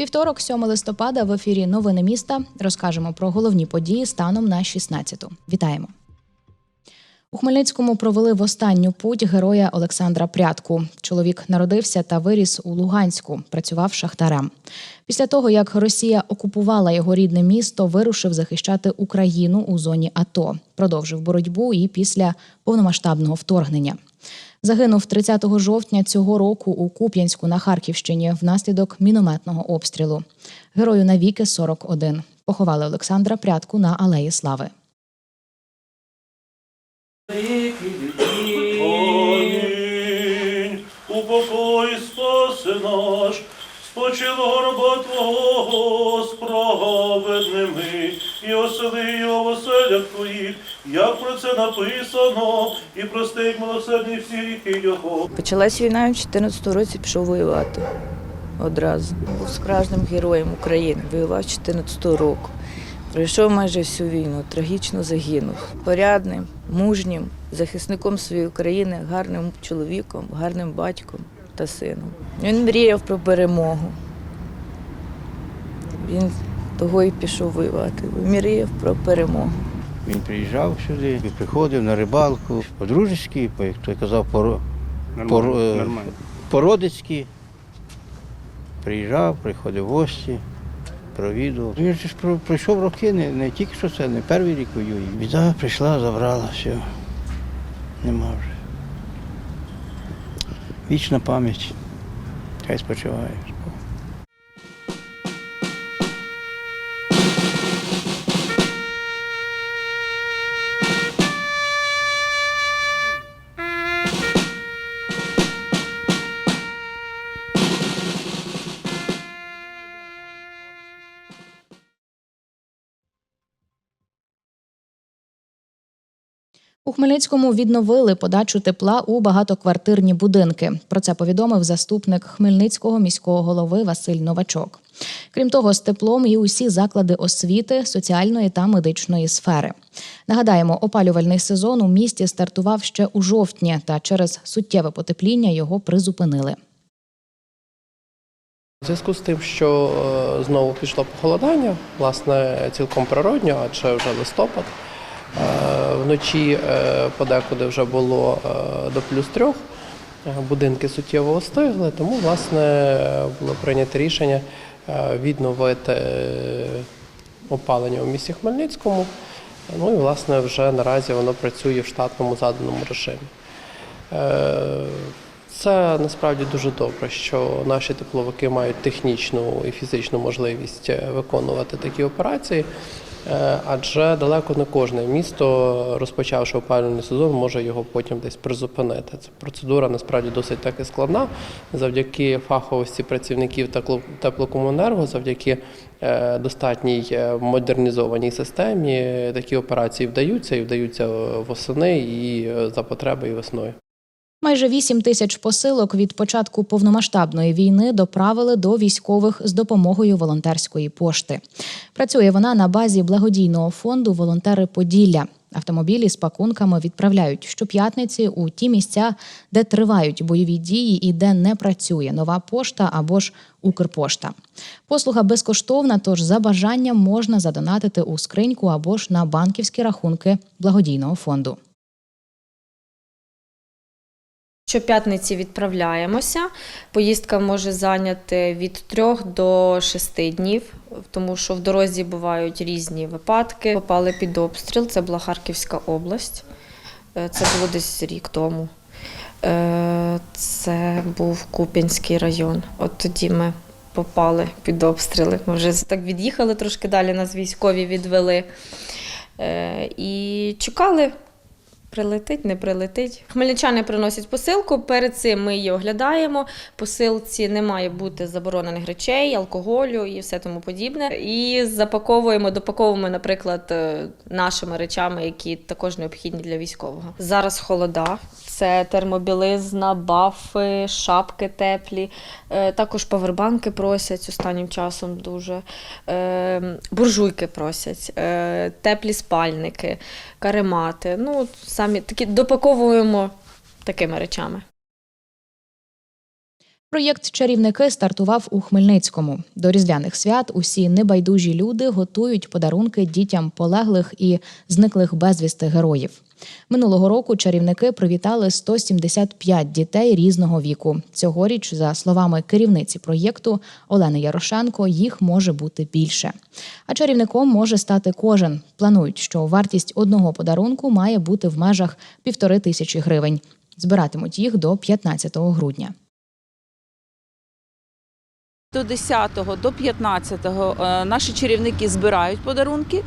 Вівторок, 7 листопада, в ефірі Новини міста розкажемо про головні події станом на 16-ту. Вітаємо. У Хмельницькому провели в останню путь героя Олександра Прядку. Чоловік народився та виріс у Луганську, працював шахтарем. Після того, як Росія окупувала його рідне місто, вирушив захищати Україну у зоні АТО, продовжив боротьбу і після повномасштабного вторгнення. Загинув 30 жовтня цього року у Куп'янську на Харківщині внаслідок мінометного обстрілу. Герою навіки 41. Поховали Олександра Прядку на Алеї Слави. Амінь. Упокой спаси наш, спочило раба Твого з праведними, і осели його в оселях Твоїх, як про це написано, і простить милосердні всі ріки Його. Почалась війна, в 14 році пішов воювати одразу. Був справжнім героєм України, воював 14 року. Пройшов майже всю війну, трагічно загинув. Порядним, мужнім, захисником своєї країни, гарним чоловіком, гарним батьком та сином. Він мріяв про перемогу. Він того і пішов воювати. Мріяв про перемогу. Він приїжджав сюди, і приходив на рибалку, по-дружеськи, як той казав, по, по, е, по-родицьки. Приїжджав, приходив в гості, провідував. Він ж пройшов роки, не, не тільки що це, не перший рік воює. Біда прийшла, забрала, все. Нема вже. Вічна пам'ять. Хай спочиває. У Хмельницькому відновили подачу тепла у багатоквартирні будинки. Про це повідомив заступник Хмельницького міського голови Василь Новачок. Крім того, з теплом і усі заклади освіти, соціальної та медичної сфери. Нагадаємо, опалювальний сезон у місті стартував ще у жовтні, та через суттєве потепління його призупинили. У зв'язку з тим, що е, знову пішло похолодання, власне, цілком природньо, адже вже листопад. Е, Вночі е, подекуди вже було е, до плюс трьох. Будинки суттєво остигли, тому власне було прийнято рішення відновити опалення у місті Хмельницькому. Ну і власне вже наразі воно працює в штатному заданому режимі. Це насправді дуже добре, що наші тепловики мають технічну і фізичну можливість виконувати такі операції, адже далеко не кожне місто, розпочавши опалювальний сезон, може його потім десь призупинити. Це процедура насправді досить таки складна. Завдяки фаховості працівників тепло- теплокомуненерго, завдяки е, достатній е, модернізованій системі, е, такі операції вдаються і вдаються е, восени і е, за потреби і весною. Майже 8 тисяч посилок від початку повномасштабної війни доправили до військових з допомогою волонтерської пошти. Працює вона на базі благодійного фонду Волонтери Поділля. Автомобілі з пакунками відправляють щоп'ятниці у ті місця, де тривають бойові дії і де не працює нова пошта або ж Укрпошта. Послуга безкоштовна, тож за бажанням можна задонатити у скриньку або ж на банківські рахунки благодійного фонду. Щоп'ятниці відправляємося. Поїздка може зайняти від 3 до 6 днів, тому що в дорозі бувають різні випадки. Попали під обстріл, це була Харківська область. Е, Це було десь рік тому. Е, Це був Куп'янський район. От тоді ми попали під обстріли. Ми вже так від'їхали трошки далі, нас військові відвели. Е, І чекали Прилетить, не прилетить. Хмельничани приносять посилку. Перед цим ми її оглядаємо. Посилці не має бути заборонених речей, алкоголю і все тому подібне. І запаковуємо, допаковуємо, наприклад, е, нашими речами, які також необхідні для військового. Зараз холода. Це термобілизна, бафи, шапки теплі. Е, Також павербанки просять останнім часом дуже. Е, Буржуйки просять, теплі спальники, каремати. Ну, самі такі допаковуємо такими речами. Проєкт Чарівники стартував у Хмельницькому. До різдвяних свят усі небайдужі люди готують подарунки дітям полеглих і зниклих безвісти героїв. Минулого року чарівники привітали 175 дітей різного віку. Цьогоріч, за словами керівниці проєкту Олени Ярошенко, їх може бути більше. А чарівником може стати кожен. Планують, що вартість одного подарунку має бути в межах півтори тисячі гривень. Збиратимуть їх до 15 грудня. До 10 до 15 е, наші чарівники збирають подарунки.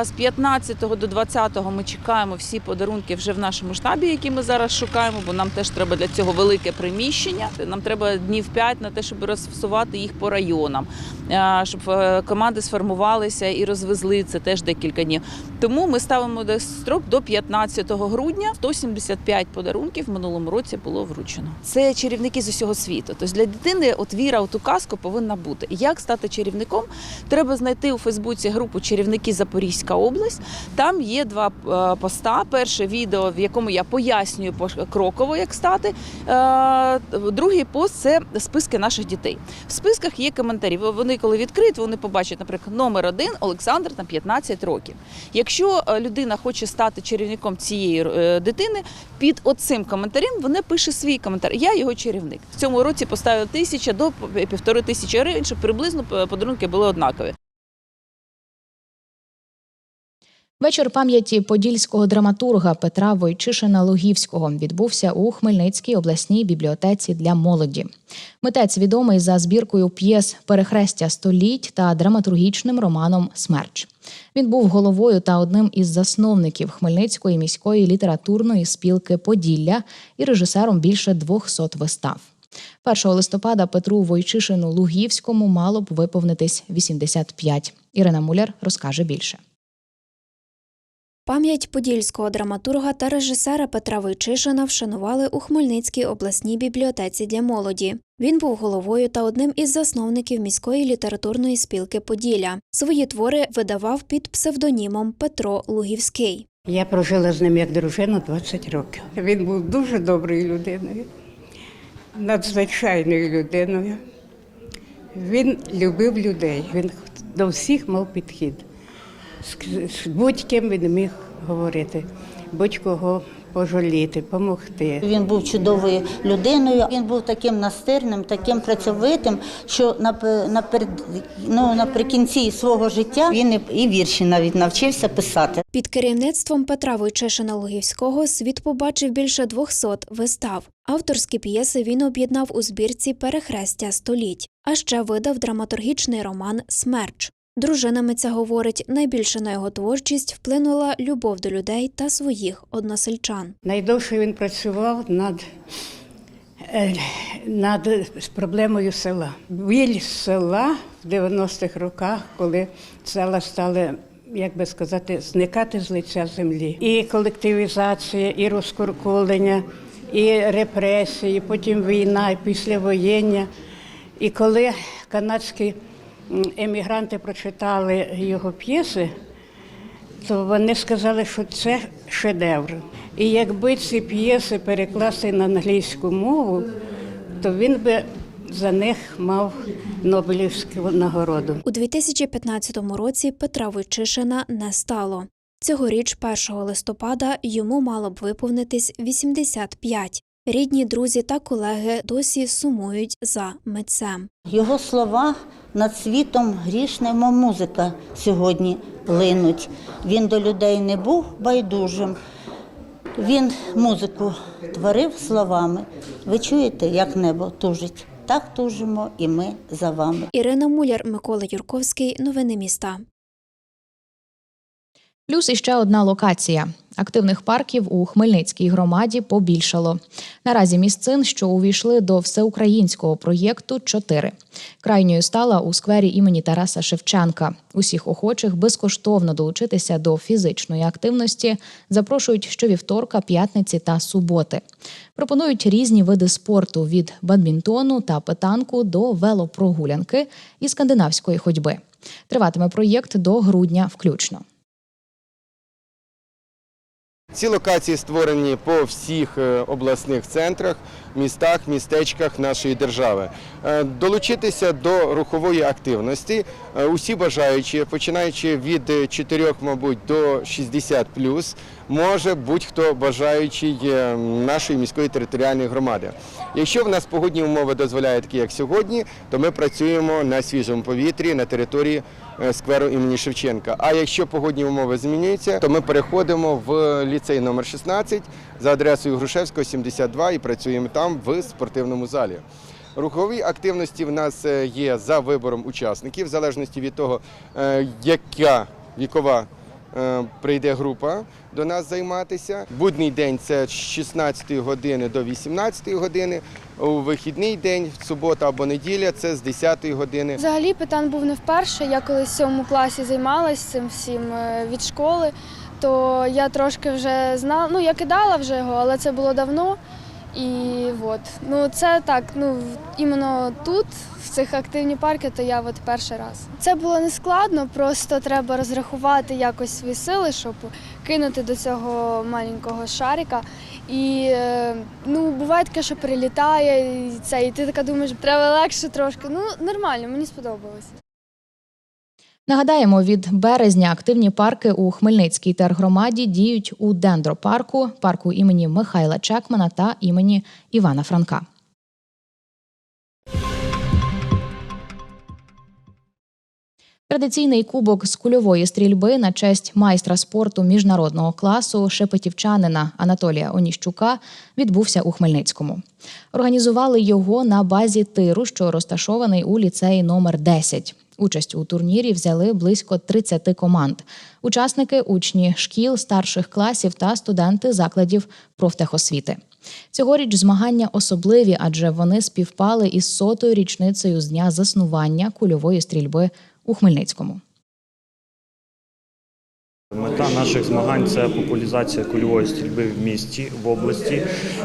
Е, З 15 до 20 ми чекаємо всі подарунки вже в нашому штабі, які ми зараз шукаємо, бо нам теж треба для цього велике приміщення. Нам треба днів 5 на те, щоб розфасувати їх по районам, е, щоб команди сформувалися і розвезли це теж декілька днів. Тому ми ставимо десь строк до 15 грудня. 175 подарунків в минулому році було вручено. Це чарівники з усього світу. Тобто для дитини от віра у ту казку повинна бути. Як стати чарівником? Треба знайти у Фейсбуці групу Чарівники Запорізька область. Там є два е, поста. Перше відео, в якому я пояснюю покроково, як стати. Е, Другий пост це списки наших дітей. В списках є коментарі. Вони коли відкриють, вони побачать, наприклад, номер один Олександр там 15 років. Якщо е, людина хоче стати чарівником цієї дитини, під оцим коментарем вона пише свій коментар. Я його чарівник. В цьому році поставив тисяча до півтори тисячі гривень, щоб приблизно е, подарунки були однакові. Вечір пам'яті подільського драматурга Петра Войчишина Логівського відбувся у Хмельницькій обласній бібліотеці для молоді. Митець відомий за збіркою п'єс Перехрестя століть та драматургічним романом Смерч. Він був головою та одним із засновників Хмельницької міської літературної спілки Поділля і режисером більше 200 вистав. 1 листопада Петру Войчишину Лугівському мало б виповнитись 85. Ірина Муляр розкаже більше. Пам'ять подільського драматурга та режисера Петра Войчишина вшанували у Хмельницькій обласній бібліотеці для молоді. Він був головою та одним із засновників міської літературної спілки Поділля. Свої твори видавав під псевдонімом Петро Лугівський. Я прожила з ним як дружина 20 років. Він був дуже доброю людиною, надзвичайною людиною. Він любив людей, він до всіх мав підхід. З- будь-ким він міг говорити, будь-кого пожаліти, допомогти. Він був чудовою людиною. Він був таким настирним, таким працьовитим, що напе- наперед, ну, наприкінці свого життя він і, вірші навіть навчився писати. Під керівництвом Петра Войчишина Лугівського світ побачив більше 200 вистав. Авторські п'єси він об'єднав у збірці Перехрестя століть, а ще видав драматургічний роман Смерч. Дружина митця говорить, найбільше на його творчість вплинула любов до людей та своїх односельчан. Найдовше він працював над, е, над проблемою села. Біль села в 90-х роках, коли села стали, як би сказати, зникати з лиця землі. І колективізація, і розкуркулення, і репресії, потім війна, і післявоєння. І коли канадські емігранти прочитали його п'єси, то вони сказали, що це шедевр. І якби ці п'єси перекласти на англійську мову, то він би за них мав Нобелівську нагороду. У 2015 році Петра Войчишина не стало. Цьогоріч, 1 листопада, йому мало б виповнитись 85. Рідні, друзі та колеги досі сумують за митцем. Його слова над світом грішна мов музика сьогодні линуть. Він до людей не був байдужим. Він музику творив словами. Ви чуєте, як небо тужить? Так тужимо і ми за вами. Ірина Муляр, Микола Юрковський. Новини міста. Плюс іще одна локація. Активних парків у Хмельницькій громаді побільшало. Наразі місцин, що увійшли до всеукраїнського проєкту, чотири. Крайньою стала у сквері імені Тараса Шевченка. Усіх охочих безкоштовно долучитися до фізичної активності запрошують щовівторка, п'ятниці та суботи. Пропонують різні види спорту від бадмінтону та петанку до велопрогулянки і скандинавської ходьби. Триватиме проєкт до грудня включно. Ці локації створені по всіх е, обласних центрах, містах, містечках нашої держави. Е, Долучитися до рухової активності е, усі бажаючі, починаючи від 4, мабуть, до 60 може будь-хто бажаючий е, нашої міської територіальної громади. Якщо в нас погодні умови дозволяють, такі як сьогодні, то ми працюємо на свіжому повітрі на території е, скверу імені Шевченка. А якщо погодні умови змінюються, то ми переходимо в ліцей номер 16 за адресою Грушевського, 72 і працюємо там в спортивному залі. Рухові активності в нас е, є за вибором учасників, в залежності від того, яка вікова прийде група до нас займатися. Будній день це з 16 години до 18 години. У вихідний день, субота або неділя, це з 10 години. Взагалі питан був не вперше. Я колись в сьомому класі займалася цим всім е, від школи, то я трошки вже знала, ну я кидала вже його, але це було давно. І от, ну це так, ну іменно тут, в цих активні парки, то я от перший раз. Це було не складно, просто треба розрахувати якось свої сили, щоб кинути до цього маленького шарика. І е, ну, буває таке, що прилітає, і це, і ти така думаєш, треба легше трошки. Ну, нормально, мені сподобалося. Нагадаємо, від березня активні парки у Хмельницькій тергромаді діють у дендропарку, парку імені Михайла Чекмана та імені Івана Франка. Традиційний кубок з кульової стрільби на честь майстра спорту міжнародного класу шепетівчанина Анатолія Оніщука відбувся у Хмельницькому. Організували його на базі тиру, що розташований у ліцеї номер 10. Участь у турнірі взяли близько 30 команд. Учасники учні шкіл, старших класів та студенти закладів профтехосвіти. Цьогоріч змагання особливі, адже вони співпали із сотою річницею з дня заснування кульової стрільби у Хмельницькому. Мета наших змагань це популяризація кульової стрільби в місті, в області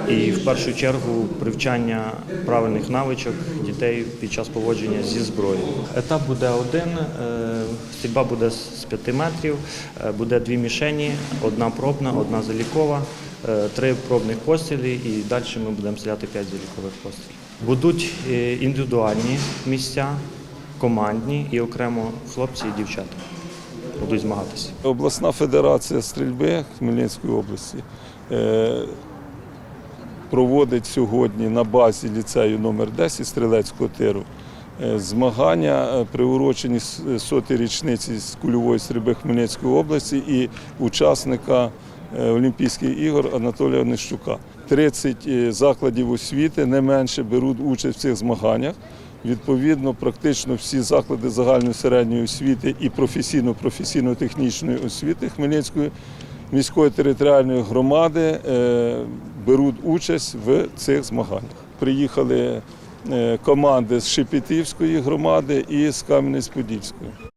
і в першу чергу привчання правильних навичок дітей під час поводження зі зброєю. Етап буде один, е, стрільба буде з 5 метрів, е, буде дві мішені, одна пробна, одна залікова, е, три пробних постріли і далі ми будемо стріляти 5 залікових пострілів. Будуть індивідуальні місця, командні і окремо хлопці і дівчата будуть змагатися. Обласна федерація стрільби Хмельницької області е, проводить сьогодні на базі ліцею номер 10 стрілецького тиру е, змагання, е, приурочені с- сотій річниці з кульової стрільби Хмельницької області і учасника Олімпійських ігор Анатолія Онищука. 30 е, закладів освіти не менше беруть участь в цих змаганнях. Відповідно, практично всі заклади загальної середньої освіти і професійно-професійно-технічної освіти Хмельницької міської територіальної громади е, беруть участь в цих змаганнях. Приїхали е, команди з Шепетівської громади і з Кам'янець-Подільської.